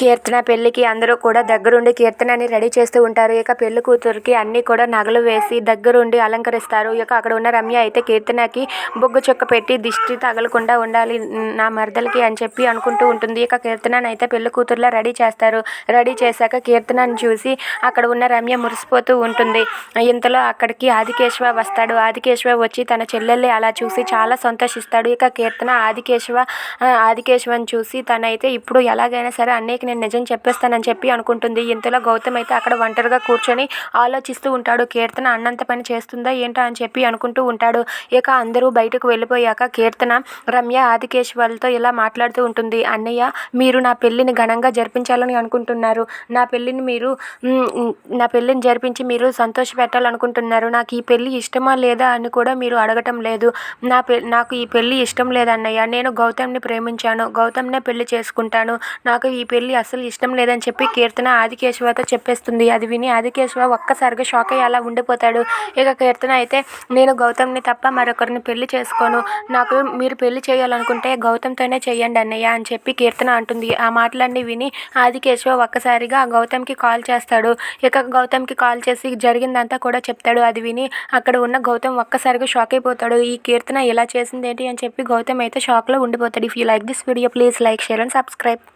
కీర్తన పెళ్ళికి అందరూ కూడా దగ్గరుండి కీర్తనని రెడీ చేస్తూ ఉంటారు. ఇక పెళ్ళి కూతురికి అన్ని కూడా నగలు వేసి దగ్గరుండి అలంకరిస్తారు. ఇక అక్కడ ఉన్న రమ్య అయితే కీర్తనకి బొగ్గు చుక్క పెట్టి దిష్టి తగలకుండా ఉండాలి నా మరదలకి అని చెప్పి అనుకుంటూ ఉంటుంది. ఇక కీర్తనని అయితే పెళ్ళి కూతురులా రెడీ చేస్తారు. రెడీ చేశాక కీర్తనని చూసి అక్కడ ఉన్న రమ్య మురిసిపోతూ ఉంటుంది. ఇంతలో అక్కడికి ఆదికేశవ వస్తాడు. ఆదికేశవ వచ్చి తన చెల్లెల్ని అలా చూసి చాలా సంతోషిస్తాడు. ఇక కీర్తన ఆదికేశవ ఆదికేశవని చూసి తనైతే ఇప్పుడు ఎలాగైనా సరే అన్నయ్యకి నేను నిజం చెప్పేస్తానని చెప్పి అనుకుంటుంది. ఇంతలో గౌతమ్ అయితే అక్కడ ఒంటరిగా కూర్చొని ఆలోచిస్తూ ఉంటాడు. కీర్తన అన్నంత పని చేస్తుందా ఏంటో అని చెప్పి అనుకుంటూ ఉంటాడు. ఇక అందరూ బయటకు వెళ్ళిపోయాక కీర్తన రమ్య ఆదికేశవాలతో ఇలా మాట్లాడుతూ ఉంటుంది. అన్నయ్య మీరు నా పెళ్ళిని ఘనంగా జరిపించాలని అనుకుంటున్నారు. నా పెళ్ళిని మీరు నా పెళ్ళిని జరిపించి మీరు సంతోష పెట్టాలనుకుంటున్నారు. నాకు ఈ పెళ్ళి ఇష్టమా లేదా అని కూడా మీరు అడగటం లేదు. నా పె నాకు ఈ పెళ్ళి ఇష్టం లేదన్నయ్య. నేను గౌతమ్ని ప్రేమించాను. గౌతమ్నే పెళ్ళి చేసుకుంటాను. నాకు ఈ పెళ్ళి అసలు ఇష్టం లేదని చెప్పి కీర్తన ఆదికేశవతో చెప్పేస్తుంది. అది విని ఆదికేశవ ఒక్కసారిగా షాక్ అయ్యి అలా ఉండిపోతాడు. ఇక కీర్తన అయితే నేను గౌతమ్ని తప్ప మరొకరిని పెళ్ళి చేసుకోను. నాకు మీరు పెళ్ళి చేయాలనుకుంటే గౌతమ్తోనే చేయండి అన్నయ్య అని చెప్పి కీర్తన అంటుంది. ఆ మాటలన్నీ విని ఆదికేశవ ఒక్కసారిగా గౌతమ్కి కాల్ చేస్తాడు. ఇక గౌతమ్కి కాల్ చేసి జరిగిందంతా కూడా చెప్తాడు. అది విని అక్కడ ఉన్న గౌతమ్ ఒక్కసారిగా షాక్ అయిపోతాడు. ఈ కీర్తన ఇలా చేసింది ఏంటి అని చెప్పి గౌతమ్ అయితే షాక్లో ఉండిపోతాడు. If you like this video please like share and subscribe